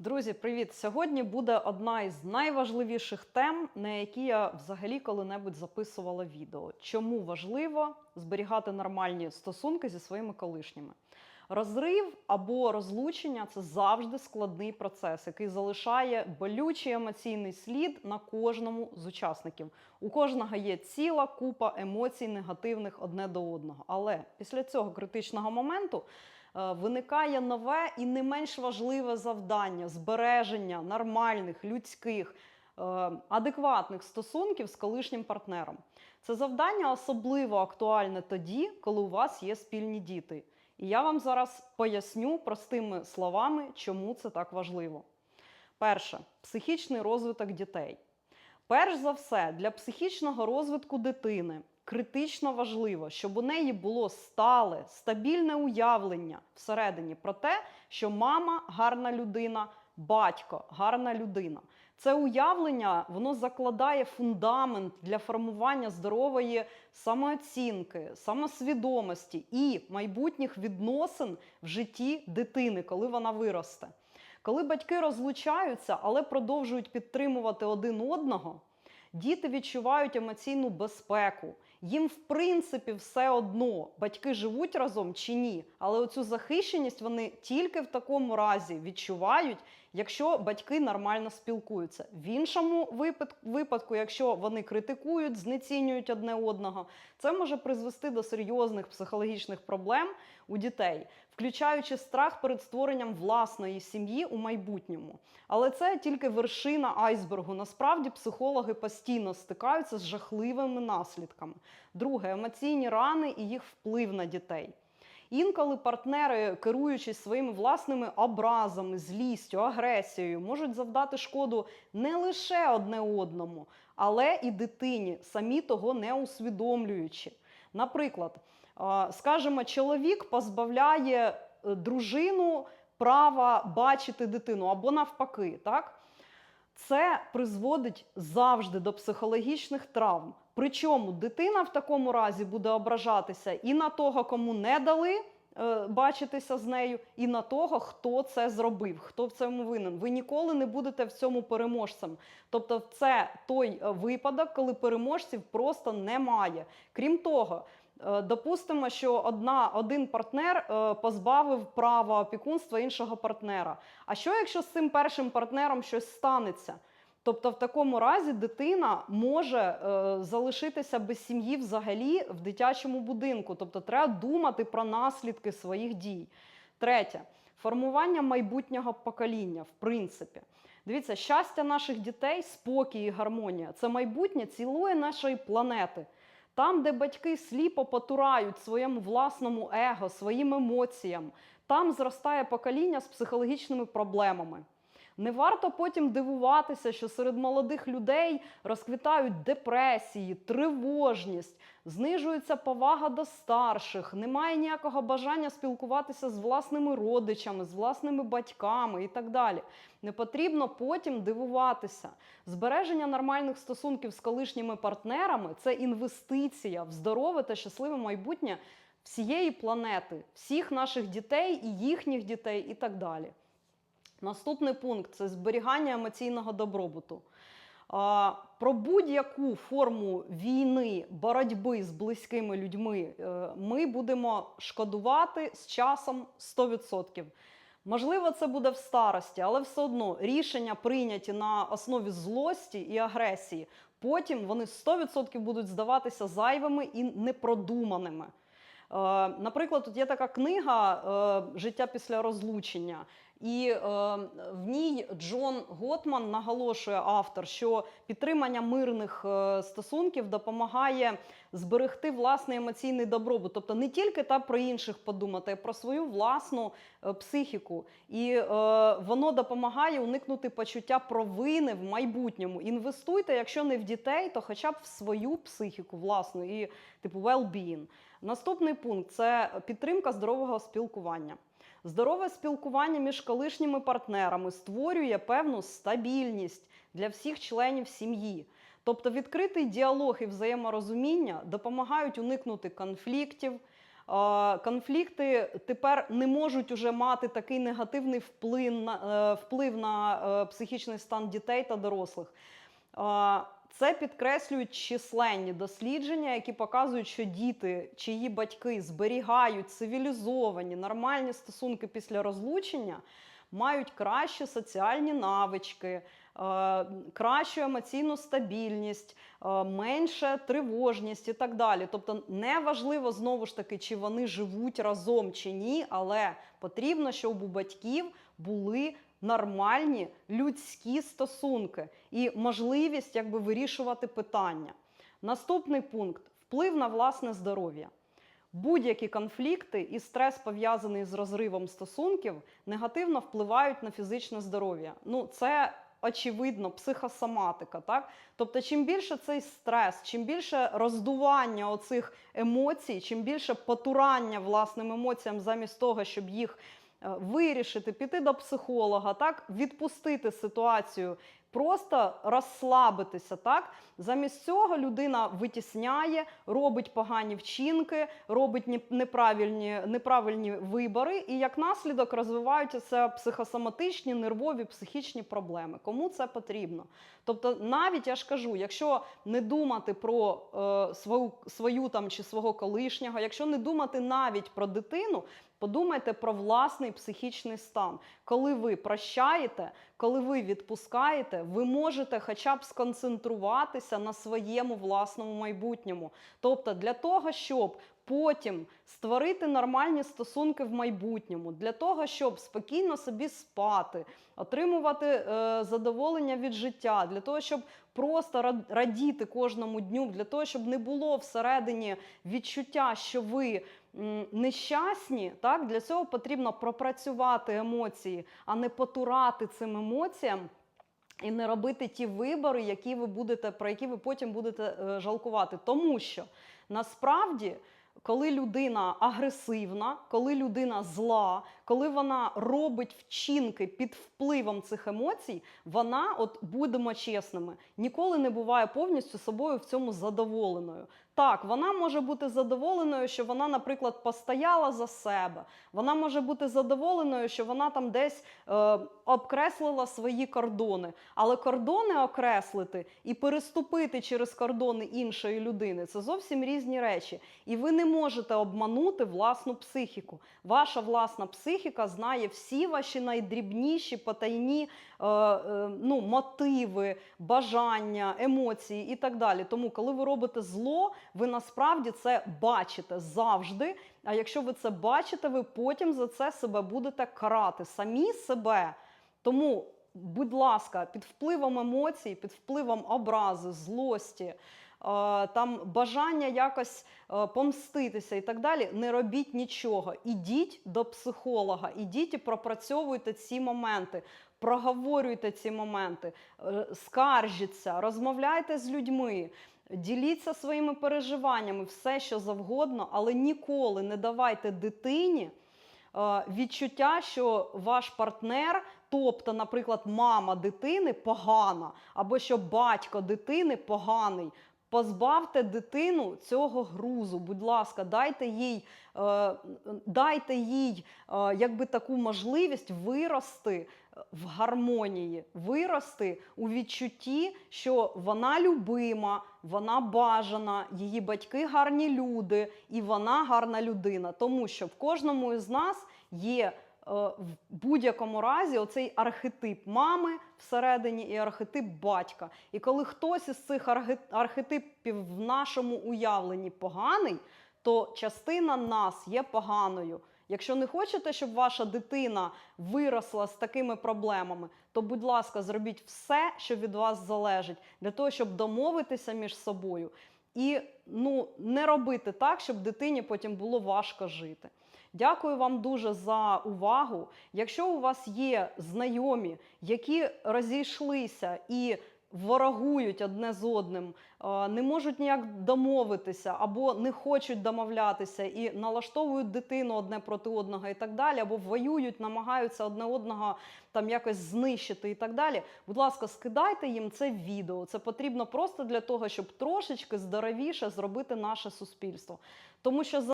Друзі, привіт! Сьогодні буде одна із найважливіших тем, на які я взагалі коли-небудь записувала відео. Чому важливо зберігати нормальні стосунки зі своїми колишніми? Розрив або розлучення це завжди складний процес, який залишає болючий емоційний слід на кожному з учасників. У кожного є ціла купа емоцій негативних одне до одного. Але після цього критичного моменту виникає нове і не менш важливе завдання збереження нормальних людських. е, Адекватних стосунків з колишнім партнером. Це завдання особливо актуальне тоді, коли у вас є спільні діти. І я вам зараз поясню простими словами, чому це так важливо. Перше психічний розвиток дітей. Перш за все, для психічного розвитку дитини критично важливо, щоб у неї було стале, стабільне уявлення всередині про те, що мама гарна людина, батько гарна людина. Це уявлення воно закладає фундамент для формування здорової самооцінки, самосвідомості і майбутніх відносин в житті дитини, коли вона виросте. Коли батьки розлучаються, але продовжують підтримувати один одного, діти відчувають емоційну безпеку. Їм, в принципі, все одно, батьки живуть разом чи ні. Але оцю захищеність вони тільки в такому разі відчувають, якщо батьки нормально спілкуються. В іншому випадку, якщо вони критикують, знецінюють одне одного, це може призвести до серйозних психологічних проблем у дітей, включаючи страх перед створенням власної сім'ї у майбутньому. Але це тільки вершина айсбергу. Насправді психологи постійно стикаються з жахливими наслідками. Друге емоційні рани і їх вплив на дітей. Інколи партнери, керуючись своїми власними образами, злістю, агресією, можуть завдати шкоду не лише одне одному, але і дитині, самі того не усвідомлюючи. Наприклад, скажімо, чоловік позбавляє е, дружину права бачити дитину або навпаки, так? Це призводить завжди до психологічних травм. Причому дитина в такому разі буде ображатися і на того, кому не дали е, бачитися з нею, і на того, хто це зробив, хто в цьому винен. Ви ніколи не будете в цьому переможцем. Тобто, це той е, випадок, коли переможців просто немає. Крім того, Е, Допустимо, що одна, один партнер позбавив права опікунства іншого партнера. А що якщо з цим першим партнером щось станеться? Тобто, в такому разі дитина може е, залишитися без сім'ї взагалі в дитячому будинку. Тобто, треба думати про наслідки своїх дій. Третє формування майбутнього покоління, в принципі. Дивіться, щастя наших дітей, спокій і гармонія це майбутнє цілої нашої планети. Там, де батьки сліпо потурають своєму власному его, своїм емоціям, там зростає покоління з психологічними проблемами. Не варто потім дивуватися, що серед молодих людей розквітають депресії, тривожність, знижується повага до старших, немає ніякого бажання спілкуватися з власними родичами, з власними батьками і так далі. Не потрібно потім дивуватися. Збереження нормальних стосунків з колишніми партнерами це інвестиція в здорове та щасливе майбутнє всієї планети, всіх наших дітей і їхніх дітей, і так далі. Наступний пункт це зберігання емоційного добробуту. Про будь-яку форму війни, боротьби з близькими людьми е, ми будемо шкодувати з часом 100%. Можливо, це буде в старості, але все одно рішення прийняті на основі злості і агресії. Потім вони 100% будуть здаватися зайвими і непродуманими. Е, Наприклад, тут є така книга е, Життя після розлучення, і е, в ній Джон Готман наголошує автор, що підтримання мирних е, стосунків допомагає зберегти власний емоційний добробут. Тобто не тільки та про інших подумати, а про свою власну е, психіку. І е, воно допомагає уникнути почуття провини в майбутньому. Інвестуйте, якщо не в дітей, то хоча б в свою психіку власну і типу well-being. Наступний пункт це підтримка здорового спілкування. Здорове спілкування між колишніми партнерами створює певну стабільність для всіх членів сім'ї. Тобто відкритий діалог і взаєморозуміння допомагають уникнути конфліктів, Конфлікти тепер не можуть уже мати такий негативний вплив на, е, вплив на е, психічний стан дітей та дорослих. Це підкреслюють численні дослідження, які показують, що діти, чиї батьки зберігають цивілізовані нормальні стосунки після розлучення, мають кращі соціальні навички, е, кращу емоційну стабільність, е, менше тривожність і так далі. Тобто, не важливо знову ж таки, чи вони живуть разом чи ні, але потрібно, щоб у батьків були нормальні людські стосунки і можливість якби вирішувати питання. Наступний пункт вплив на власне здоров'я. Будь-які конфлікти і стрес, пов'язаний з розривом стосунків, негативно впливають на фізичне здоров'я. Ну, це очевидно, психосоматика. Так? Тобто, чим більше цей стрес, чим більше роздування оцих емоцій, чим більше потурання власним емоціям, замість того, щоб їх вирішити, піти до психолога, так, відпустити ситуацію. Просто розслабитися, так замість цього людина витісняє, робить погані вчинки, робить неправильні, неправильні вибори, і як наслідок розвиваються психосоматичні, нервові, психічні проблеми. Кому це потрібно? Тобто, навіть я ж кажу, якщо не думати про е, свою, свою там чи свого колишнього, якщо не думати навіть про дитину, подумайте про власний психічний стан. Коли ви прощаєте, коли ви відпускаєте, ви можете хоча б сконцентруватися на своєму власному майбутньому. Тобто, для того, щоб потім створити нормальні стосунки в майбутньому, для того, щоб спокійно собі спати, отримувати е, задоволення від життя, для того, щоб просто радіти кожному дню, для того, щоб не було всередині відчуття, що ви нещасні, так для цього потрібно пропрацювати емоції, а не потурати цим емоціям. І не робити ті вибори, які ви будете, про які ви потім будете е, жалкувати. Тому що насправді, коли людина агресивна, коли людина зла, коли вона робить вчинки під впливом цих емоцій, вона, от будемо чесними, ніколи не буває повністю собою в цьому задоволеною. Так, вона може бути задоволеною, що вона, наприклад, постояла за себе. Вона може бути задоволеною, що вона там десь е, обкреслила свої кордони. Але кордони окреслити і переступити через кордони іншої людини це зовсім різні речі. І ви не можете обманути власну психіку. Ваша власна психіка знає всі ваші найдрібніші потайні е, е, ну, мотиви, бажання, емоції і так далі. Тому, коли ви робите зло, ви насправді це бачите завжди. А якщо ви це бачите, ви потім за це себе будете карати самі себе. Тому, будь ласка, під впливом емоцій, під впливом образи, злості, е, там бажання якось е, помститися і так далі, не робіть нічого. Ідіть до психолога, ідіть і пропрацьовуйте ці моменти. Проговорюйте ці моменти, е, скаржіться, розмовляйте з людьми, діліться своїми переживаннями, все що завгодно, але ніколи не давайте дитині е, відчуття, що ваш партнер, тобто, наприклад, мама дитини погана, або що батько дитини поганий. Позбавте дитину цього грузу, будь ласка, дайте їй, е, дайте їй е, якби таку можливість вирости в гармонії, вирости у відчутті, що вона любима, вона бажана, її батьки гарні люди, і вона гарна людина. Тому що в кожному із нас є е, в будь-якому разі оцей архетип мами всередині і архетип батька. І коли хтось із цих архетипів в нашому уявленні поганий, то частина нас є поганою. Якщо не хочете, щоб ваша дитина виросла з такими проблемами, то, будь ласка, зробіть все, що від вас залежить, для того, щоб домовитися між собою і ну, не робити так, щоб дитині потім було важко жити. Дякую вам дуже за увагу. Якщо у вас є знайомі, які розійшлися і ворогують одне з одним, е, не можуть ніяк домовитися або не хочуть домовлятися і налаштовують дитину одне проти одного і так далі, або воюють, намагаються одне одного там якось знищити і так далі. Будь ласка, скидайте їм це відео. Це потрібно просто для того, щоб трошечки здоровіше зробити наше суспільство. Тому що за